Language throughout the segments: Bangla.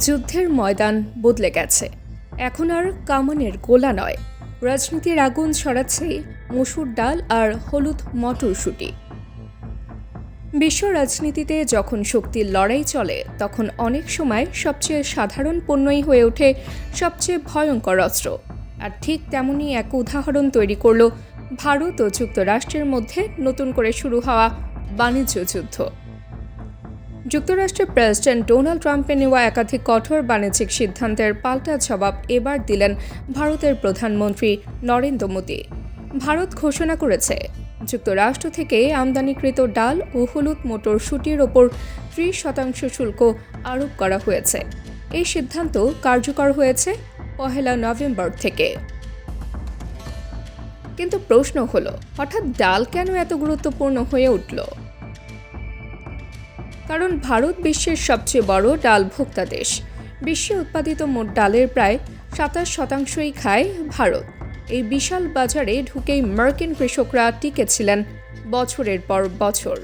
যুদ্ধের ময়দান বদলে গেছে। এখন আর কামানের গোলা নয়। রাজনীতির আগুন ছড়াচ্ছে মসুর ডাল আর হলুদ মটরশুঁটি। বিশ্ব রাজনীতিতে যখন শক্তির লড়াই চলে, তখন অনেক সময় সবচেয়ে সাধারণ পণ্যই হয়ে ওঠে সবচেয়ে ভয়ঙ্কর অস্ত্র। আর ঠিক তেমনই এক উদাহরণ তৈরি করল ভারত ও যুক্তরাষ্ট্রের মধ্যে নতুন করে শুরু হওয়া বাণিজ্য যুদ্ধ। যুক্তরাষ্ট্রের প্রেসিডেন্ট ডোনাল্ড ট্রাম্পের নেওয়া একাধিক কঠোর বাণিজ্যিক সিদ্ধান্তের পাল্টা জবাব এবার দিলেন ভারতের প্রধানমন্ত্রী নরেন্দ্র মোদী। ভারত ঘোষণা করেছে, যুক্তরাষ্ট্র থেকে আমদানিকৃত ডাল ও হলুদ মটরশুটির ওপর ত্রিশ শতাংশ শুল্ক আরোপ করা হয়েছে। এই সিদ্ধান্ত কার্যকর হয়েছে পহেলা নভেম্বর থেকে। কিন্তু প্রশ্ন হলো, হঠাৎ ডাল কেন এত গুরুত্বপূর্ণ হয়ে উঠল? কারণ ভারত বিশ্বের সবচেয়ে বড় ডাল ভোক্তা দেশ। বিশ্বে উৎপাদিত মোট ডালের প্রায় সাতাশ শতাংশই খায় ভারত। এই বিশাল বাজারে ঢুকেই মার্কিন কৃষকরা টিকেছিলেন বছরের পর বছর।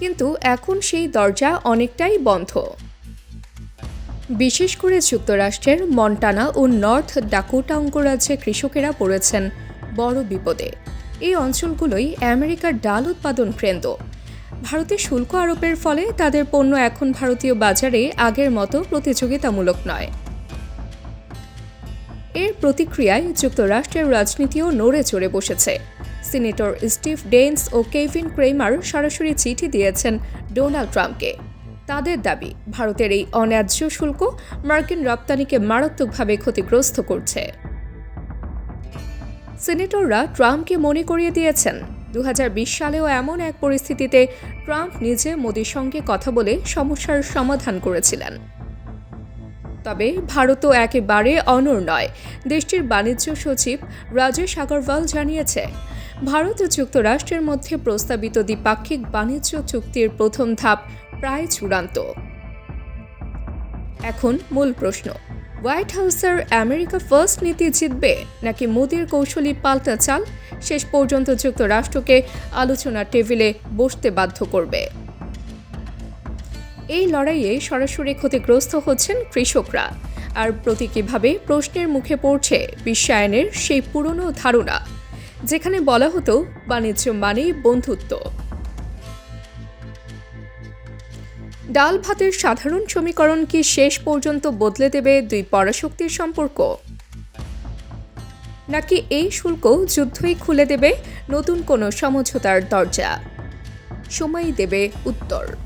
কিন্তু এখন সেই দরজা অনেকটাই বন্ধ। বিশেষ করে যুক্তরাষ্ট্রের মন্টানা ও নর্থ ডাকোটা অঙ্গরাজ্যে কৃষকেরা পড়েছেন বড় বিপদে। এই অঞ্চলগুলোই আমেরিকার ডাল উৎপাদন কেন্দ্র। ভারতে শুল্ক আরোপের ফলে তাদের পণ্য এখন ভারতীয় বাজারে আগের মতো প্রতিযোগিতামূলক নয়। এর প্রতিক্রিয়ায় যুক্তরাষ্ট্রের রাজনীতিও নড়ে চড়ে বসেছে। সিনেটর স্টিভ ডেন্স ও কেভিন ক্রেমার সরাসরি চিঠি দিয়েছেন ডোনাল্ড ট্রাম্পকে। তাদের দাবি, ভারতের এই অন্যায্য শুল্ক মার্কিন রপ্তানিকে মারাত্মকভাবে ক্ষতিগ্রস্ত করছে। সিনেটররা ট্রাম্পকে মনে করিয়ে দিয়েছেন দু হাজার বিশ সালেও এমন এক পরিস্থিতিতে ট্রাম্প নিজে মোদির সঙ্গে কথা বলে সমস্যার সমাধান করেছিলেন। তবে ভারতও একেবারে অনর নয়। দেশটির বাণিজ্য সচিব রাজেশ আগরওয়াল জানিয়েছে, ভারত ও যুক্তরাষ্ট্রের মধ্যে প্রস্তাবিত দ্বিপাক্ষিক বাণিজ্য চুক্তির প্রথম ধাপ প্রায় চূড়ান্ত। এখন মূল প্রশ্ন হোয়াইট হাউসের আমেরিকা ফার্স্ট নীতি জিতবে নাকি মোদির কৌশলী পাল্টা চাল? শেষ পর্যন্ত যুক্তরাষ্ট্রকে আলোচনার টেবিলে বসতে বাধ্য করবে। এই লড়াইয়ে সরাসরি ক্ষতিগ্রস্ত হচ্ছেন কৃষকরা। আর প্রতীকীভাবে প্রশ্নের মুখে পড়ছে বিশ্বায়নের সেই পুরনো ধারণা। যেখানে বলা হতো, বাণিজ্য মানেই বন্ধুত্ব। ডাল ভাতের সাধারণ সমীকরণ কি শেষ পর্যন্ত বদলে দেবে দুই পরাশক্তির সম্পর্ক? নাকি এই শুল্ক যুদ্ধই খুলে দেবে নতুন কোনো সমঝোতার দরজা? সময় দেবে উত্তর।